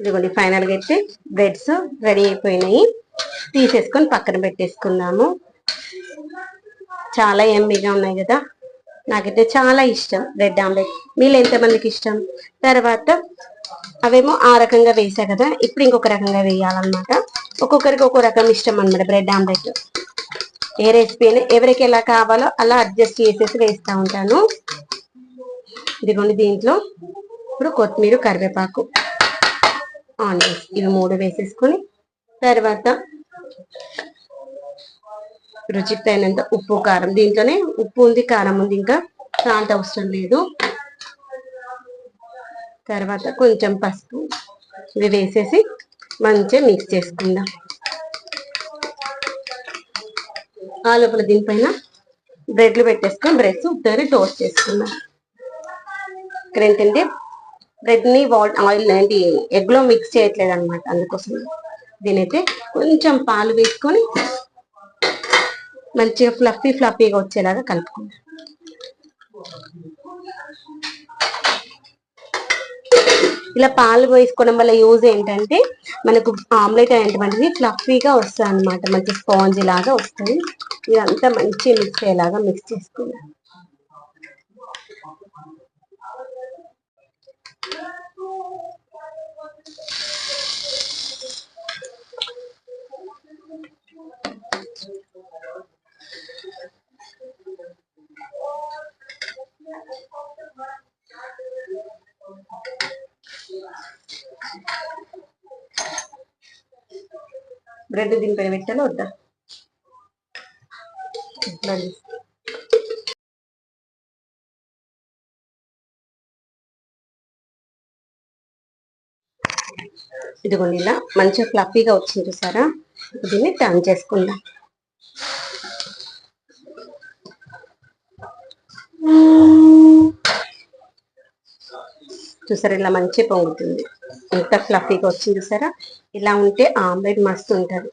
ఇదిగోండి ఫైనల్గా అయితే బ్రెడ్స్ రెడీ అయిపోయినాయి. తీసేసుకొని పక్కన పెట్టేసుకుందాము. చాలా ఎంబీగా ఉన్నాయి కదా. నాకైతే చాలా ఇష్టం బ్రెడ్ ఆమ్లెట్. మీలో ఎంతమందికి ఇష్టం? తర్వాత అవేమో ఆ రకంగా వేసా కదా. ఇప్పుడు ఇంకొక రకంగా వేయాలన్నమాట. ఒక్కొక్కరికి ఒక్కో రకం ఇష్టం అనమాట బ్రెడ్ ఆమ్లెట్. ఏ రెసిపీ అయినా ఎవరికి ఎలా కావాలో అలా అడ్జస్ట్ చేసేసి వేస్తూ ఉంటాను. ఇదిగోండి దీంట్లో. ఇప్పుడు కొత్తిమీర కరివేపాకు. ఆనియన్స్ ఇవి మూడు వేసేసుకొని తర్వాత రుచికి తగినంత ఉప్పు కారం. దీంట్లోనే ఉప్పు ఉంది కారం ఉంది ఇంకా సాల్ట్ అవసరం లేదు. తర్వాత కొంచెం పసుపు ఇవి వేసేసి మంచిగా మిక్స్ చేసుకుందాం. ఆ లోపల దీనిపైన బ్రెడ్లు పెట్టేసుకొని బ్రెడ్స్ ఉత్తరి టోస్ట్ చేసుకుందాం. ఇక్కడ ఏంటంటే బ్రెడ్ని ఆయిల్ ఏంటి ఎగ్లో మిక్స్ చేయట్లేదు అనమాట అందుకోసం దీనైతే కొంచెం పాలు వేసుకొని మంచిగా ఫ్లఫీ ఫ్లఫీగా వచ్చేలాగా కలుపుకుందాం. ఇలా పాలు వేసుకోవడం వల్ల యూజ్ ఏంటంటే మనకు ఆమ్లెట్ అనేటువంటిది ఫ్లఫీగా వస్తుంది అనమాట మంచి స్పాంజ్ లాగా వస్తుంది. ఇదంతా మంచి మిక్స్ అయ్యేలాగా మిక్స్ చేసుకుందాం. బ్రెడ్ దీనిపైన పెట్టాలి వద్దా ఇదిగోండి ఇలా మంచిగా ఫ్లఫీగా వచ్చింది చూసారా? దీన్ని టర్న్ చేసుకుందాం. చూసారా ఇలా మంచిగా పొంగుతుంది. ఎంత ఫ్లఫీగా వచ్చింది చూసారా? ఇలా ఉంటే ఆమ్లెట్ మస్తు ఉంటుంది.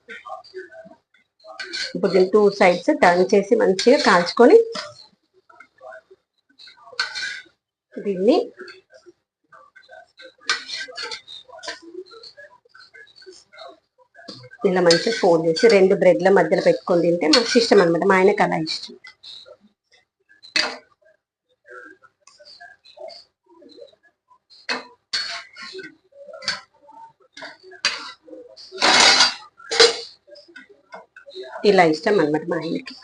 ఇప్పుడు దీన్ని టూ సైడ్స్ టర్న్ చేసి మంచిగా కాల్చుకొని దీన్ని ఇలా మంచిగా ఫోల్డ్ చేసి రెండు బ్రెడ్ల మధ్యలో పెట్టుకొని తింటే నాకు ఇష్టం అనమాట మా ఆయనకు అలా ఇష్టం. ఇలా ఇష్టం అనమాట మా ఆయనకి.